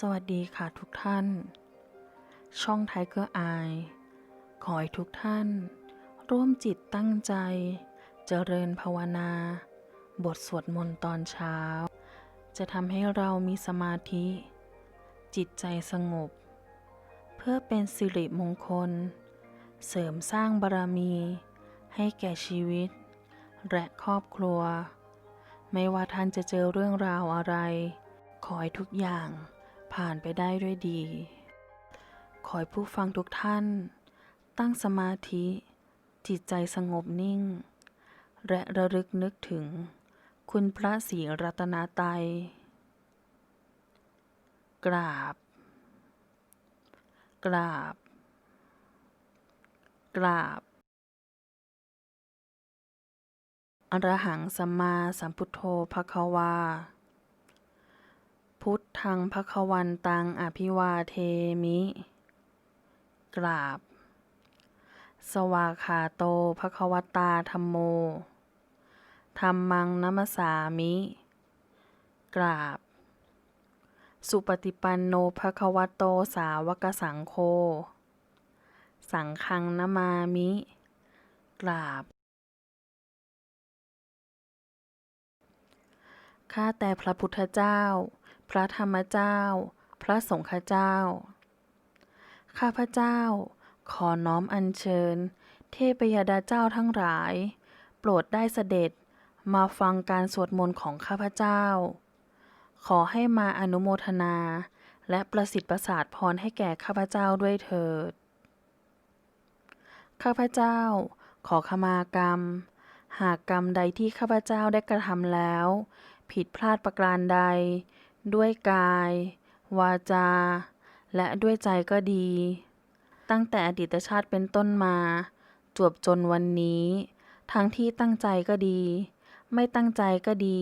สวัสดีค่ะทุกท่าน ช่องไทเกอร์ไอขอให้ทุกท่าน ร่วมจิตตั้งใจ เจริญภาวนา บทสวดมนต์ตอนเช้า จะทำให้เรามีสมาธิ จิตใจสงบ เพื่อเป็นสิริมงคล เสริมสร้างบารมี ให้แก่ชีวิต และครอบครัว ไม่ว่าท่านจะเจอเรื่องราวอะไรขอให้ทุกอย่าง ผ่านไปได้ด้วยดี ขอให้ผู้ฟังทุกท่าน ตั้งสมาธิ จิตใจสงบนิ่ง และระลึกนึกถึง คุณพระศรีรัตนตรัยกราบ กราบ กราบ อรหังสัมมาสัมพุทโธภควา พุทธังภควันตังอภิวาเทมิ กราบ สวาขาโตภควตาธรรมโมธรรมังนัมสสามิ กราบ สุปฏิปันโนภควโตสาวกสังโฆ สังฆังนามามิ กราบ ข้าแต่พระพุทธเจ้า พระธรรมเจ้า พระสงฆ์เจ้า ข้าพเจ้า ขอน้อมอัญเชิญ เทพยดาเจ้าทั้งหลาย โปรดได้เสด็จมาฟังการสวดมนต์ของข้าพเจ้า ขอให้มาอนุโมทนา และประสิทธิ์ประสาทพรให้แก่ข้าพเจ้าด้วยเถิด ข้าพเจ้า ขอขมากรรม หากกรรมใดที่ข้าพเจ้าได้กระทำแล้ว ผิดพลาดประการใด ด้วยกาย วาจา และด้วยใจก็ดี ตั้งแต่อดีตชาติเป็นต้นมา จวบจนวันนี้ ทั้งที่ตั้งใจก็ดี ไม่ตั้งใจก็ดี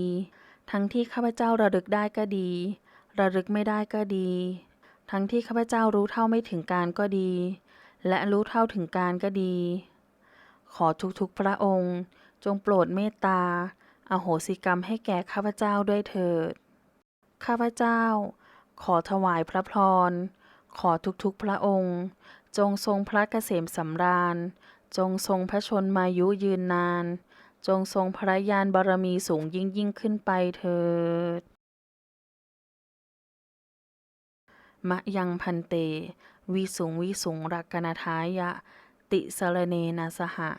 ทั้งที่ข้าพเจ้าระลึกได้ก็ดี ระลึกไม่ได้ก็ดี ทั้งที่ข้าพเจ้ารู้เท่าไม่ถึงการก็ดี และรู้เท่าถึงการก็ดี ขอทุกๆพระองค์ จงโปรดเมตตาอโหสิกรรมให้แก่ข้าพเจ้าด้วยเถิด ข้าพเจ้า ขอถวายพระพร ขอทุกๆพระองค์ จงทรงพระเกษมสำราญ จงทรงพระชนมายุยืนนาน จงทรงพระญาณบารมีสูงยิ่งยิ่งขึ้นไปเถิด มะยังพันเต วิสุงวิสุงรักกนทายะ ติสรเนนะสหะ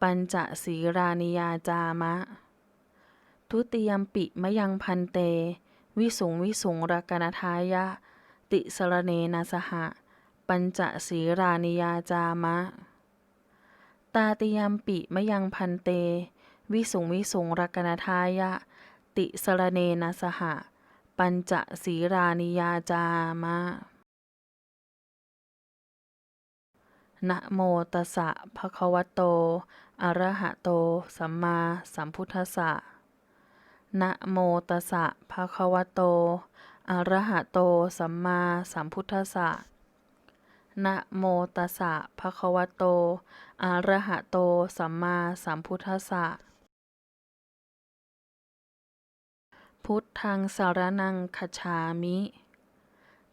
ปัญจศีรานิยาจามะ ทุติยมปิมะยังพันเต วิสุงวิสุงรักกนทายะ ติสรเนนะสหะ ปัญจศีรานิยาจามะ ตาติยมปิมยังพันเต วิสุงวิสุงรักกนทายะ ติสรเนนะสหะ ปัญจศีรานิยาจามะนะโมตัสสะภะคะวะโต อะระหะโต สัมมาสัมพุทธัสสะ นะโมตัสสะภะคะวะโต อะระหะโต สัมมาสัมพุทธัสสะนะโมตัสสะภะคะวะโต อะระหะโต สัมมาสัมพุทธัสสะ พุทธังสารนังคัจฉามิ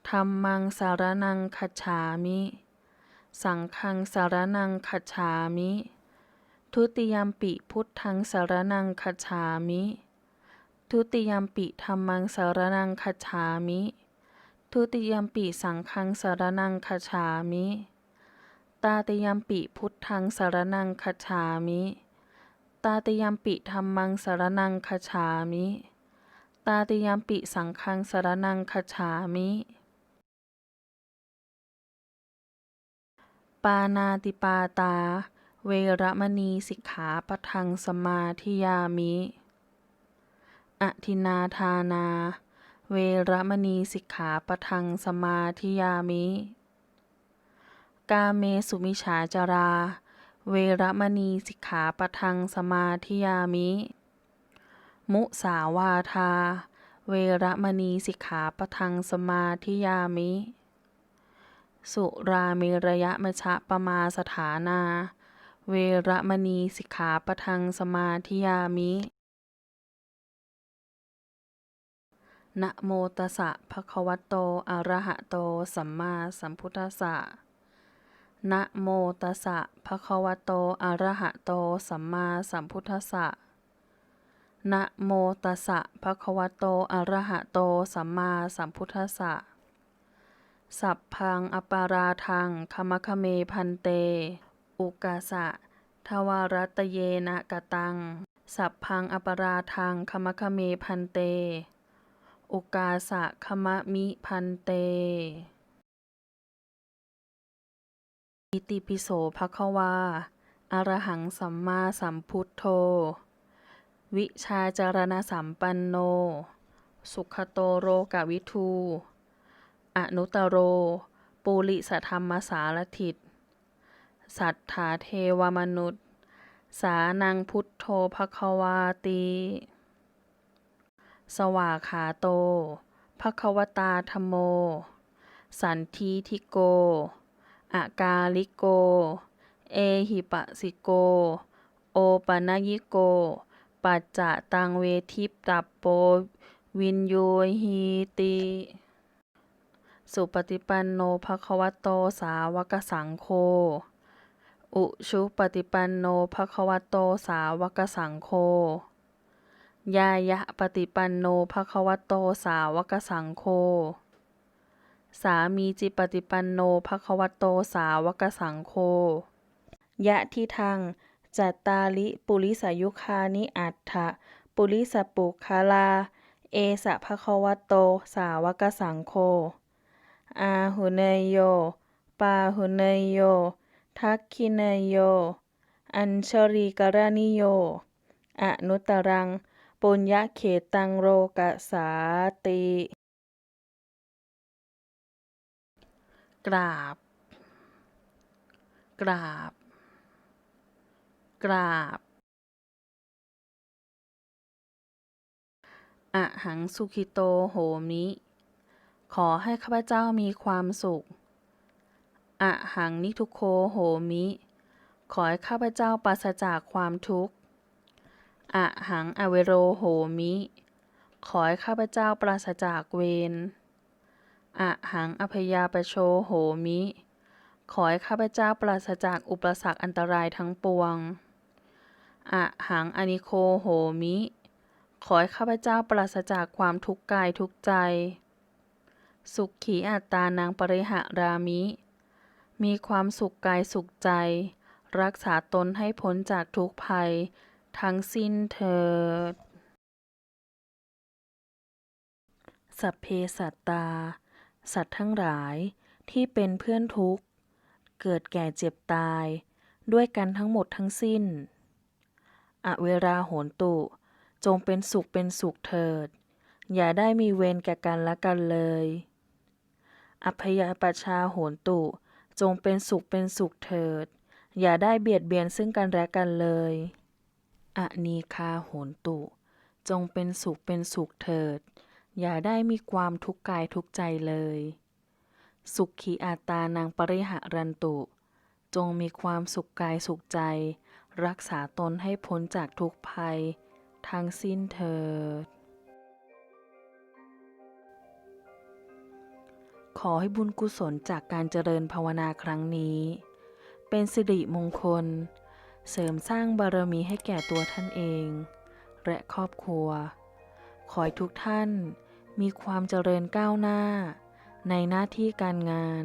ธัมมังสารนังคัจฉามิ สังฆังสารนังคัจฉามิ ทุติยมปิพุทธังสารนังคัจฉามิ ทุติยมปิธัมมังสารนังคัจฉามิ ทุติยมปิสังฆังสารนังคัจฉามิ ตาติยมปิพุทธังสารนังคัจฉามิ ตาติยมปิธัมมังสารนังคัจฉามิ ตาติยมปิสังฆังสารนังคัจฉามิ ปานาติปาตา เวระมณีสิกขาปทังสมาธิยามิ อทินาทานา เวรมณีสิกขาปะทังสมาธิยามิ กาเมสุมิฉาจารา เวรมณีสิกขาปะทังสมาธิยามิ มุสาวาทา เวรมณีสิกขาปะทังสมาธิยามิ สุราเมรยะมชะปมาสถานา เวรมณีสิกขาปะทังสมาธิยามิ นะโมตัสสะภะคะวะโต อะระหะโต สัมมาสัมพุทธัสสะ นะโมตัสสะภะคะวะโต อะระหะโต สัมมาสัมพุทธัสสะ นะโมตัสสะภะคะวะโต อะระหะโต สัมมาสัมพุทธัสสะ สัพพังอปาราทังคมคเมพันเต อุกาสะ ทวารัตเยนะกะตัง สัพพังอปาราทังคมคเมพันเต อุกาสะคมะมิพันเต อิติปิโสภะควาอะรหังสัมมาสัมพุทโธ วิชาจารณสัมปันโน สุขโตโรกวิทู อนุตโร ปุริสธรรมสารถิต สัทธาเทวมนุษย์ สานังพุทโธภควาติ สวาขาโตภควตาธรรมโม สันทีทิโก อากาลิโก เอหิปะสิโก โอปนยิโก ปัจจะตังเวทิปตัปโป วินโยหีติสุปฏิปันโนภควโตสาวกสังโฆ อุชุปฏิปันโนภควโตสาวกสังโฆ ยายะปฏิปันโนภควโตสาวกสังโฆ สามีจิปฏิปันโนภควโตสาวกสังโฆ ยะทิทัง จัตตาลิปุริสายุคานิอัตถะปุริสปุคาลา เอสะภควโตสาวกสังโฆ อาหุเนยโย ปาหุเนยโย ทักขิเนยโย อัญชรีกรณิโย อนุตตรัง ปุญญเขตังโรกสาติ กราบ กราบ กราบอะหังสุขิโตโหมิ ขอให้ข้าพเจ้ามีความสุขอะหังนิทุโคโหมิ ขอให้ข้าพเจ้าปราศจากความทุกข์ อะหังอเวโรโหมิ ขอให้ข้าพเจ้าปราศจากเวรอะหังอพยาปโชโหมิ ขอให้ข้าพเจ้าปราศจากอุปสรรคอันตรายทั้งปวงอะหังอนิโคโหมิ ขอให้ข้าพเจ้าปราศจากความทุกข์กายทุกใจ สุขขีอัตตานางปริหารามิ มีความสุขกายสุขใจ รักษาตนให้พ้นจากทุกภัย ทั้งสิ้นเถิด สัพเพสัตตา สัตว์ทั้งหลายที่เป็นเพื่อนทุกข์ เกิดแก่เจ็บตาย ด้วยกันทั้งหมดทั้งสิ้น อเวราโหนตุ จงเป็นสุขเป็นสุขเถิด อย่าได้มีเวรแก่กันและกันเลย อัพยาปชาโหนตุ จงเป็นสุขเป็นสุขเถิด อย่าได้เบียดเบียนซึ่งกันและกันเลย อนีคาโหนตุ จงเป็นสุขเป็นสุขเถิด อย่าได้มีความทุกข์กายทุกใจเลย สุขขีอาตานางปริหารันตุ จงมีความสุขกายสุขใจ รักษาตนให้พ้นจากทุกภัย ทั้งสิ้นเถิด ขอให้บุญกุศลจากการเจริญภาวนาครั้งนี้ เป็นสิริมงคล เสริมสร้างบารมีให้แก่ตัวท่านเอง และครอบครัว ขอให้ทุกท่านมีความเจริญก้าวหน้า ในหน้าที่การงาน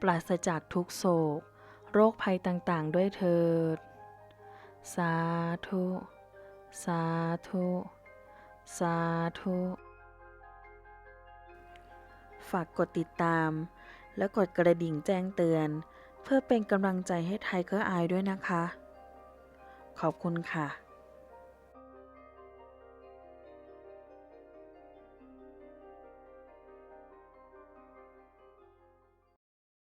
ปราศจากทุกโศก โรคภัยต่างๆ ด้วยเถิด สาธุ สาธุ สาธุ ฝากกดติดตาม และกดกระดิ่งแจ้งเตือน เพื่อเป็นกำลังใจให้ไทเกอร์อายด้วยนะคะ ขอบคุณค่ะ